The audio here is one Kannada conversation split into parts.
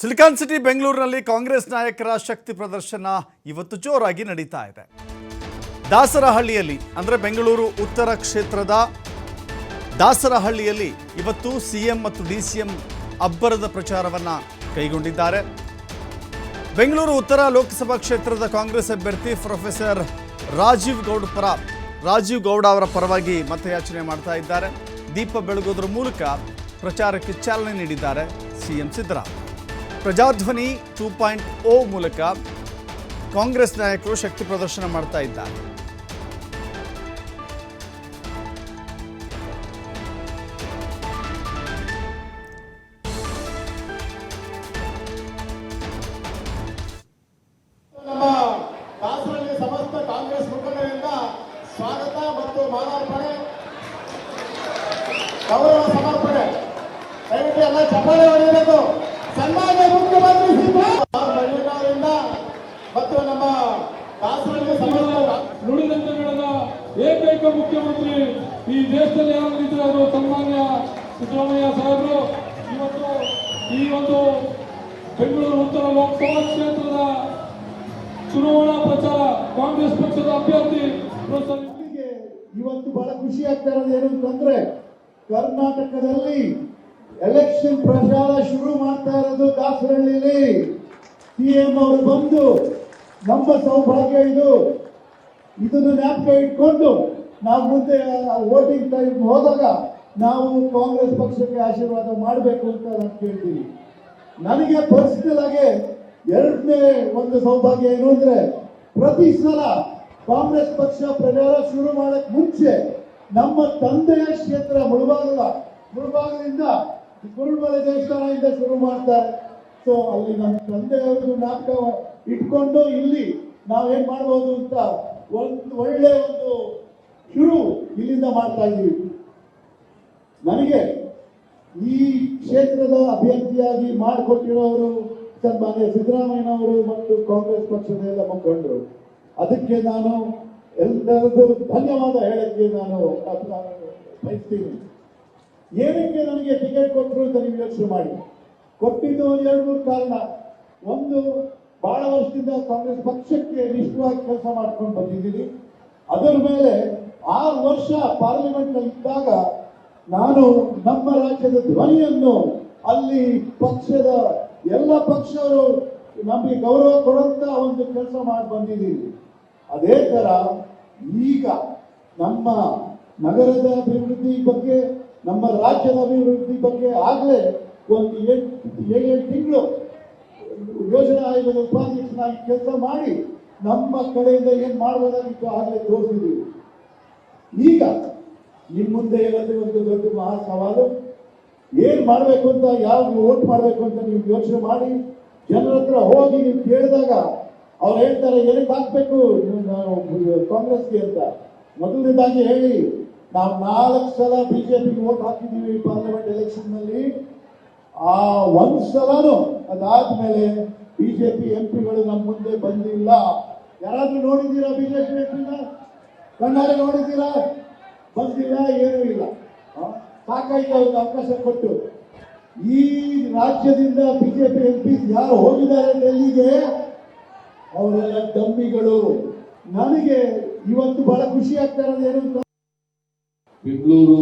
ಸಿಲಿಕಾನ್ ಸಿಟಿ, ಬೆಂಗಳೂರಿನಲ್ಲಿ ಕಾಂಗ್ರೆಸ್ ನಾಯಕರ ಶಕ್ತಿ ಪ್ರದರ್ಶನ ಇವತ್ತು ಜೋರಾಗಿ ನಡೀತಾ ಇದೆ. ದಾಸರಹಳ್ಳಿಯಲ್ಲಿ, ಅಂದರೆ ಬೆಂಗಳೂರು ಉತ್ತರ ಕ್ಷೇತ್ರದ ದಾಸರಹಳ್ಳಿಯಲ್ಲಿ ಇವತ್ತು ಸಿಎಂ ಮತ್ತು ಡಿ ಸಿ ಅಬ್ಬರದ ಪ್ರಚಾರವನ್ನು ಕೈಗೊಂಡಿದ್ದಾರೆ. ಬೆಂಗಳೂರು ಉತ್ತರ ಲೋಕಸಭಾ ಕ್ಷೇತ್ರದ ಕಾಂಗ್ರೆಸ್ ಅಭ್ಯರ್ಥಿ ಪ್ರೊಫೆಸರ್ ರಾಜೀವ್ ಗೌಡ್ ಪರ, ರಾಜೀವ್ ಗೌಡ ಅವರ ಪರವಾಗಿ ಮತಯಾಚನೆ ಮಾಡ್ತಾ ಇದ್ದಾರೆ. ದೀಪ ಬೆಳಗೋದ್ರ ಮೂಲಕ ಪ್ರಚಾರಕ್ಕೆ ಚಾಲನೆ ನೀಡಿದ್ದಾರೆ CM Siddaramaiah. Prajadhwani two point O ಮೂಲಕ ಕಾಂಗ್ರೆಸ್ ನಾಯಕರು ಶಕ್ತಿ ಪ್ರದರ್ಶನ ಮಾಡ್ತಾ ಇದ್ದಾರೆ. ಸ್ವಾಗತ ಮತ್ತು ಮಾಲಾರ್ಪಣೆ. ಗೌರವ ಸಮರ್ಪಣೆ. ದಯವಿಟ್ಟು ಎಲ್ಲ ಚಪ್ಪಾಳೆ ಹೊಡೆಯಬೇಕು. ಯಾರಾಗಿದ್ರೆ ಅದು ಸನ್ಮಾನ್ಯ ಸಿದ್ದರಾಮಯ್ಯ ಸಾಹೇಬರು, ಇವತ್ತು ಈ ಒಂದು ಬೆಂಗಳೂರು ಉತ್ತರ ಲೋಕಸಭಾ ಕ್ಷೇತ್ರದ ಚುನಾವಣಾ ಪ್ರಚಾರ ಕಾಂಗ್ರೆಸ್ ಪಕ್ಷದ ಅಭ್ಯರ್ಥಿ ಇವತ್ತು ಬಹಳ ಖುಷಿ ಆಗ್ತಾ ಇರೋದು ಏನು ಅಂತಂದ್ರೆ, ಕರ್ನಾಟಕದಲ್ಲಿ ಎಲೆಕ್ಷನ್ ಪ್ರಚಾರ ಶುರು ಮಾಡ್ತಾ ಇರೋದು ದಾಸರಳ್ಳಿಲಿ ಸಿಎಂ ಅವರು ಬಂದು, ನಮ್ಮ ಸೌಭಾಗ್ಯ ಇದು. ಇದನ್ನು ಜ್ಞಾಪಕ ಇಟ್ಕೊಂಡು ನಾವು ಮುಂದೆ ವೋಟಿಂಗ್ ಟೈಮ್ ಹೋದಾಗ ನಾವು ಕಾಂಗ್ರೆಸ್ ಪಕ್ಷಕ್ಕೆ ಆಶೀರ್ವಾದ ಮಾಡಬೇಕು ಅಂತ ನಾನು ಕೇಳ್ತೀನಿ. ನನಗೆ ಪರ್ಸನಲ್ ಆಗಿ ಎರಡನೇ ಒಂದು ಸೌಭಾಗ್ಯ ಏನು ಅಂದ್ರೆ ಪ್ರತಿ ಸಲ ಕಾಂಗ್ರೆಸ್ ಪಕ್ಷ ಪ್ರಚಾರ ಶುರು ಮಾಡಕ್ ಮುಂಚೆ ನಮ್ಮ ತಂದೆಯ ಕ್ಷೇತ್ರ ಮುಳುಬಾಗಲ, ಮುಳುಬಾಗಲಿಂದ ಕುರುಮಲೆ ದೇವಸ್ಥಾನದಿಂದ ಶುರು ಮಾಡ್ತಾರೆ. ಸೊ ಅಲ್ಲಿ ನಮ್ಮ ತಂದೆಯವರು ನಾಟಕ ಇಟ್ಕೊಂಡು ಇಲ್ಲಿ ನಾವೇನ್ ಮಾಡ್ಬೋದು ಅಂತ ಒಂದು ಒಳ್ಳೆ ಒಂದು ಶುರು ಇಲ್ಲಿಂದ ಮಾಡ್ತಾ ಇದ್ದೀವಿ. ನನಗೆ ಈ ಕ್ಷೇತ್ರದ ಅಭ್ಯರ್ಥಿಯಾಗಿ ಮಾಡಿಕೊಟ್ಟಿರೋರು ಸನ್ಮಾನ್ಯ ಸಿದ್ದರಾಮಯ್ಯನವರು ಮತ್ತು ಕಾಂಗ್ರೆಸ್ ಪಕ್ಷದ ಎಲ್ಲ ಮುಖಂಡರು. ಅದಕ್ಕೆ ನಾನು ಎಲ್ಲರಿಗೂ ಧನ್ಯವಾದ ಹೇಳಕ್ಕೆ ನಾನು ಬಯಸ್ತೀನಿ. ಏನಕ್ಕೆ ನನಗೆ ಟಿಕೆಟ್ ಕೊಟ್ಟರು ಅಂತ ನೀವು ಯೋಚನೆ ಮಾಡಿ. ಕೊಟ್ಟಿದ್ದು ಎರಡು ಮೂರು ಕಾರಣ. ಒಂದು, ಬಹಳ ವರ್ಷದಿಂದ ಕಾಂಗ್ರೆಸ್ ಪಕ್ಷಕ್ಕೆ ನಿಷ್ಠವಾಗಿ ಕೆಲಸ ಮಾಡ್ಕೊಂಡು ಬಂದಿದ್ದೀನಿ. ಅದರ ಮೇಲೆ ಆರು ವರ್ಷ ಪಾರ್ಲಿಮೆಂಟ್ನಲ್ಲಿ ಇದ್ದಾಗ ನಾನು ನಮ್ಮ ರಾಜ್ಯದ ಧ್ವನಿಯನ್ನು ಅಲ್ಲಿ ಪಕ್ಷದ ಎಲ್ಲ ಪಕ್ಷವರು ನಮಗೆ ಗೌರವ ಕೊಡುವಂತ ಒಂದು ಕೆಲಸ ಮಾಡಿ ಬಂದಿದ್ದೀವಿ. ಅದೇ ತರ ಈಗ ನಮ್ಮ ನಗರದ ಅಭಿವೃದ್ಧಿ ಬಗ್ಗೆ, ನಮ್ಮ ರಾಜ್ಯದ ಅಭಿವೃದ್ಧಿ ಬಗ್ಗೆ ಆಗಲೇ ಒಂದು ಏಳು ತಿಂಗಳು ಯೋಜನಾ ಆಯೋಗದ ಉಪಾಧ್ಯಕ್ಷನಾಗಿ ಕೆಲಸ ಮಾಡಿ ನಮ್ಮ ಕಡೆಯಿಂದ ಏನು ಮಾಡಬಹುದಾಗಿತ್ತು ಆಗಲೇ ತೋರಿಸಿದ್ದೀವಿ. ಈಗ ನಿಮ್ಮ ಮುಂದೆ ಇರೋದು ಒಂದು ದೊಡ್ಡ ಮಹಾ ಸವಾಲು? ಏನ್ ಮಾಡ್ಬೇಕು ಅಂತ, ಯಾವ ಓಟ್ ಮಾಡ್ಬೇಕು ಅಂತ ನೀವು ಯೋಚನೆ ಮಾಡಿ, ಜನರ ಹತ್ರ ಹೋಗಿ ನೀವು ಕೇಳಿದಾಗ ಅವ್ರು ಹೇಳ್ತಾರೆ, ಏನಕ್ಕೆ ಹಾಕ್ಬೇಕು? ನೀವು ನಾವು ಕಾಂಗ್ರೆಸ್ಗೆ ಅಂತ. ಮೊದಲನೇದಾಗಿ ಹೇಳಿ, ನಾವು ನಾಲ್ಕು ಸಲ ಬಿಜೆಪಿಗೆ ವೋಟ್ ಹಾಕಿದ್ದೀವಿ ಪಾರ್ಲಿಮೆಂಟ್ ಎಲೆಕ್ಷನ್ನಲ್ಲಿ. ಆ ಒಂದ್ ಸಲನು ಅದಾದ್ಮೇಲೆ ಬಿಜೆಪಿ ಎಂ ಪಿಗಳು ನಮ್ಮ ಮುಂದೆ ಬಂದಿಲ್ಲ. ಯಾರಾದ್ರೂ ನೋಡಿದ್ದೀರಾ ಬಿಜೆಪಿ ಎಂ ಪಿನ ಕಣ್ಣಾರೆ ನೋಡಿದ್ದೀರಾ? ಬಂದಿಲ್ಲ, ಏನೂ ಇಲ್ಲ? ಸಾಕಾಯ್ತು ಅವ್ರಿಗೆ ಅವಕಾಶ ಕೊಟ್ಟು. ಈ ರಾಜ್ಯದಿಂದ ಬಿಜೆಪಿ ಎಂ ಪಿ ಯಾರು ಹೋಗಿದ್ದಾರೆ ಡೆಲ್ಲಿಗೆ? ಅವರೆಲ್ಲ ಡಮ್ಮಿಗಳು. ನನಗೆ ಇವತ್ತು ಬಹಳ ಖುಷಿ ಆಗ್ತಾ ಇರೋದು ಏನು ಬೆಂಗಳೂರು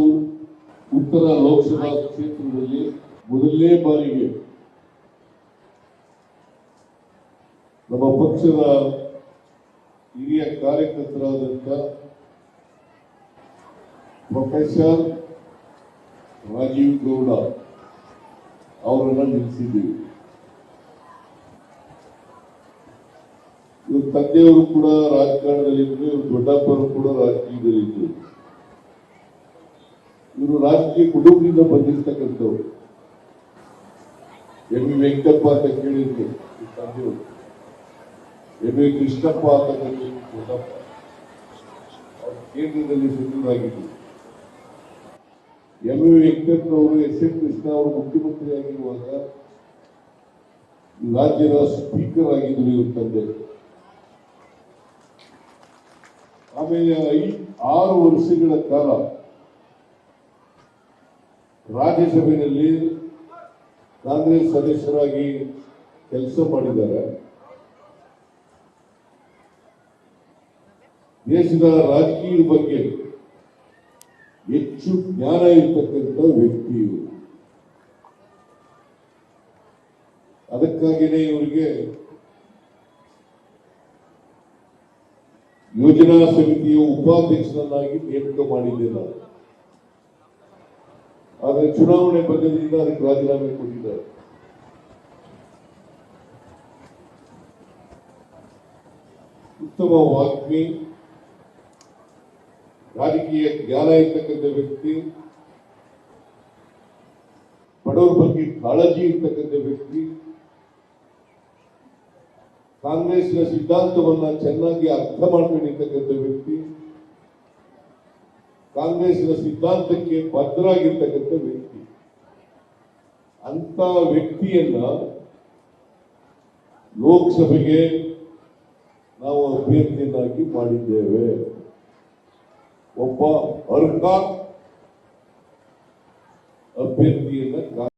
ಉತ್ತರ ಲೋಕಸಭಾ ಕ್ಷೇತ್ರದಲ್ಲಿ ಮೊದಲನೇ ಬಾರಿಗೆ ನಮ್ಮ ಪಕ್ಷದ ಹಿರಿಯ ಕಾರ್ಯಕರ್ತರಾದಂಥ ಪ್ರೊಫೆಸರ್ ರಾಜೀವ್ ಗೌಡ ಅವರನ್ನ ನಿಲ್ಲಿಸಿದ್ದೀವಿ. ಇವ್ರ ತಂದೆಯವರು ಕೂಡ ರಾಜಕಾರಣದಲ್ಲಿದ್ದರು ಇವ್ರ ದೊಡ್ಡಪ್ಪರು ಕೂಡ ರಾಜಕೀಯದಲ್ಲಿದ್ದರು ಇವರು ರಾಜಕೀಯ ಕುಟುಂಬದಿಂದ ಬಂದಿರ್ತಕ್ಕಂಥವ್ರು. ಎಂ ವಿ ವೆಂಕಟಪ್ಪ ಅಂತ ಕೇಳಿದ್ರು ತಂದೆಯವರು. ಎಂ ವಿ ಕೃಷ್ಣಪ್ಪ ಅಂತ ಕೇಳಿದ್ರು ದೊಡ್ಡಪ್ಪ. ಕೇಂದ್ರದಲ್ಲಿ ಸಚಿವರಾಗಿದ್ದರು ಎಂ ವಿ ಅವರು ಎಸ್ ಎಂ ಕೃಷ್ಣ ಅವರು ಮುಖ್ಯಮಂತ್ರಿಯಾಗಿರುವಾಗ ರಾಜ್ಯದ ಸ್ಪೀಕರ್ ಆಗಿದ್ದರು ಇವ್ರ ತಂದೆ. ಆಮೇಲೆ ಆರು ವರ್ಷಗಳ ಕಾಲ ರಾಜ್ಯಸಭೆಯಲ್ಲಿ ಕಾಂಗ್ರೆಸ್ ಸದಸ್ಯರಾಗಿ ಕೆಲಸ ಮಾಡಿದ್ದಾರೆ. ದೇಶದ ರಾಜಕೀಯ ಬಗ್ಗೆ ಹೆಚ್ಚು ಜ್ಞಾನ ಇರ್ತಕ್ಕಂಥ ವ್ಯಕ್ತಿ ಅದಕ್ಕಾಗಿಯೇ ಇವರಿಗೆ ಯೋಜನಾ ಸಮಿತಿಯ ಉಪಾಧ್ಯಕ್ಷರನ್ನಾಗಿ ನೇಮಕ ಮಾಡಿದ್ದೆ ನಾನು ಆದರೆ ಚುನಾವಣೆ ಬಂದದಿಂದ ಅದಕ್ಕೆ ರಾಜೀನಾಮೆ ಕೊಟ್ಟಿದ್ದಾರೆ. ಉತ್ತಮ ವಾಗ್ಮಿ ರಾಜಕೀಯ ಜ್ಞಾನ ಇರ್ತಕ್ಕಂಥ ವ್ಯಕ್ತಿ, ಬಡವರ ಬಗ್ಗೆ ಕಾಳಜಿ ಇರ್ತಕ್ಕಂಥ ವ್ಯಕ್ತಿ ಕಾಂಗ್ರೆಸ್ನ ಸಿದ್ಧಾಂತವನ್ನ ಚೆನ್ನಾಗಿ ಅರ್ಥ ಮಾಡ್ಕೊಂಡಿರ್ತಕ್ಕಂಥ ವ್ಯಕ್ತಿ ಕಾಂಗ್ರೆಸ್ನ ಸಿದ್ಧಾಂತಕ್ಕೆ ಬದ್ಧರಾಗಿರ್ತಕ್ಕಂಥ ವ್ಯಕ್ತಿ. ಅಂತ ವ್ಯಕ್ತಿಯನ್ನ ಲೋಕಸಭೆಗೆ ನಾವು ಅಭ್ಯರ್ಥಿಯನ್ನಾಗಿ ಮಾಡಿದ್ದೇವೆ. ಒಬ್ಬ ಅರ್ಹ ಅಭ್ಯರ್ಥಿಯನ್ನ